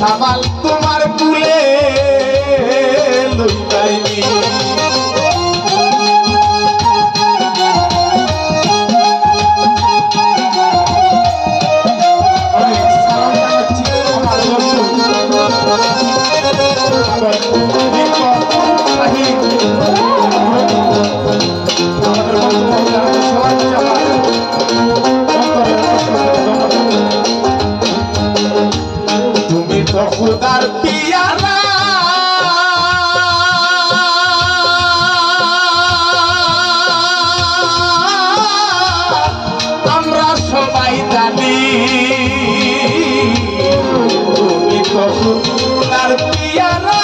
সামাল tierra.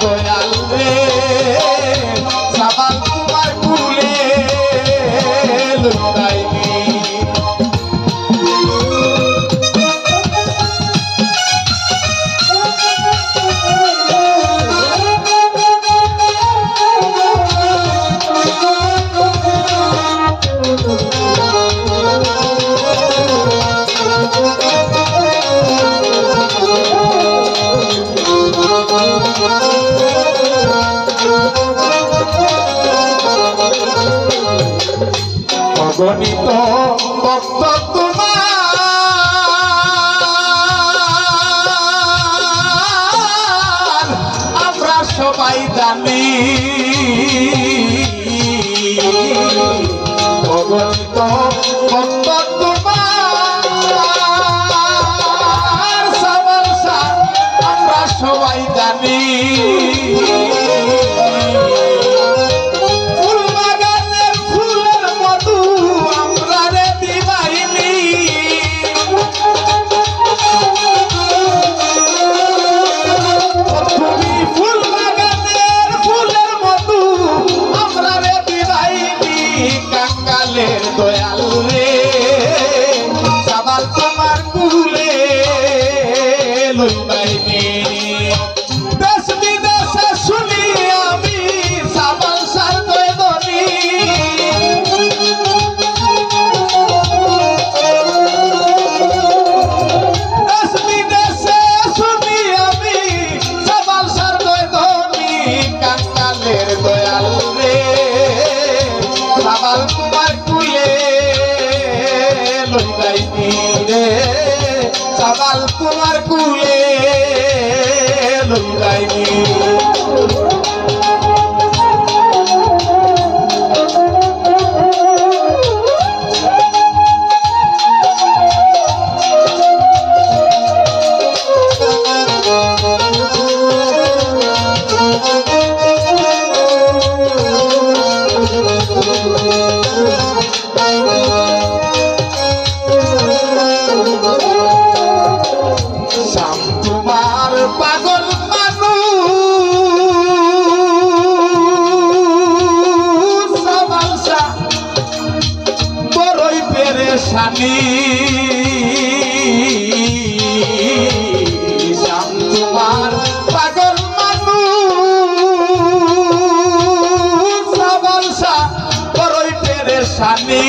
Goiás. অগণিত ভক্ত তোমার। আমরা সবাই জানি। অগণিত জামাল তোমার কুলে লুঙ্গাইনি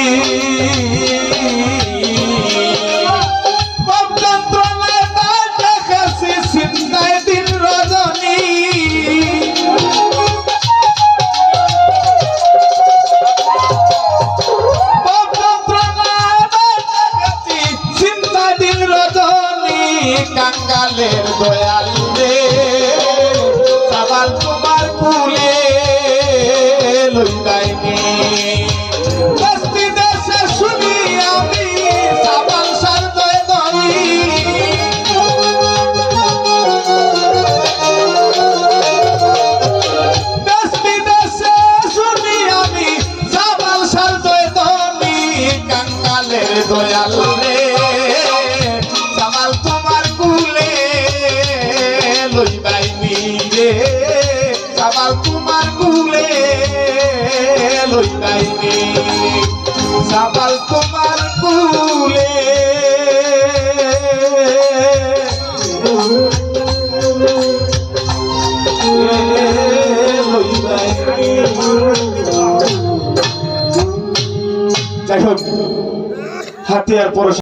Thank you. দয়াল রে। জামাল তোমার কুলে লইবাই রে। জামাল তোমার কুলে লইবাই জামাল তোমার কুলে হাতিয়ার পরে